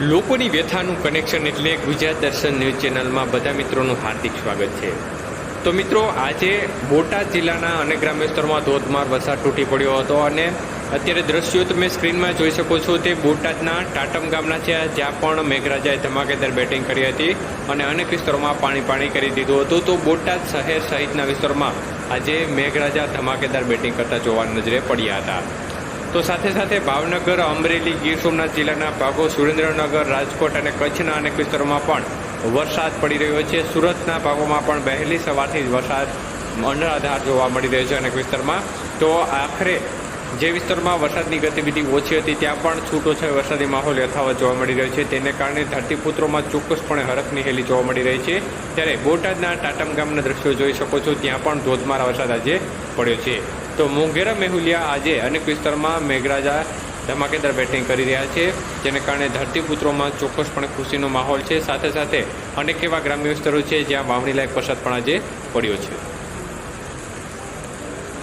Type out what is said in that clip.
લોકોની વ્યથાનું કનેક્શન એટલે ગુજરાત દર્શન ન્યૂઝ ચેનલમાં બધા મિત્રોનું હાર્દિક સ્વાગત છે. તો મિત્રો, આજે બોટાદ જિલ્લાના અનેક ગ્રામ્ય વિસ્તારોમાં ધોધમાર વરસાદ તૂટી પડ્યો હતો અને અત્યારે દ્રશ્યો તમે સ્ક્રીનમાં જોઈ શકો છો તે બોટાદના ટાટમ ગામના છે, જ્યાં પણ મેઘરાજાએ ધમાકેદાર બેટિંગ કરી હતી અને અનેક વિસ્તારોમાં પાણી પાણી કરી દીધું હતું. તો બોટાદ શહેર સહિતના વિસ્તારોમાં આજે મેઘરાજા ધમાકેદાર બેટિંગ કરતા જોવા નજરે પડ્યા હતા. તો સાથે સાથે ભાવનગર, અમરેલી, ગીર સોમનાથ જિલ્લાના ભાગો સુરેન્દ્રનગર, રાજકોટ અને કચ્છના અનેક વિસ્તારોમાં પણ વરસાદ પડી રહ્યો છે. સુરતના ભાગોમાં પણ વહેલી સવારથી જ વરસાદ અનરાધાર જોવા મળી રહ્યો છે અનેક વિસ્તારમાં. તો આખરે જે વિસ્તારમાં વરસાદની ગતિવિધિ ઓછી હતી, ત્યાં પણ છૂટો છે વરસાદી માહોલ યથાવત જોવા મળી રહ્યો છે. તેને કારણે ધરતીપુત્રોમાં ચોક્કસપણે હરકની હેલી જોવા મળી રહી છે. ત્યારે બોટાદના ટાટમ ગામના દ્રશ્યો જોઈ શકો છો. ત્યાં પણ ધોધમાર વરસાદ આજે પડ્યો છે. તો મોંઘેરા મેહુલિયા આજે અનેક વિસ્તારમાં મેઘરાજા ધમાકેદાર બેટિંગ કરી રહ્યા છે, જેને કારણે ધરતીપુત્રોમાં ચોક્કસપણે ખુશીનો માહોલ છે. સાથે સાથે અનેક એવા ગ્રામ્ય વિસ્તારો છે જ્યાં વાવણી લાયક વરસાદ પણ આજે પડ્યો છે.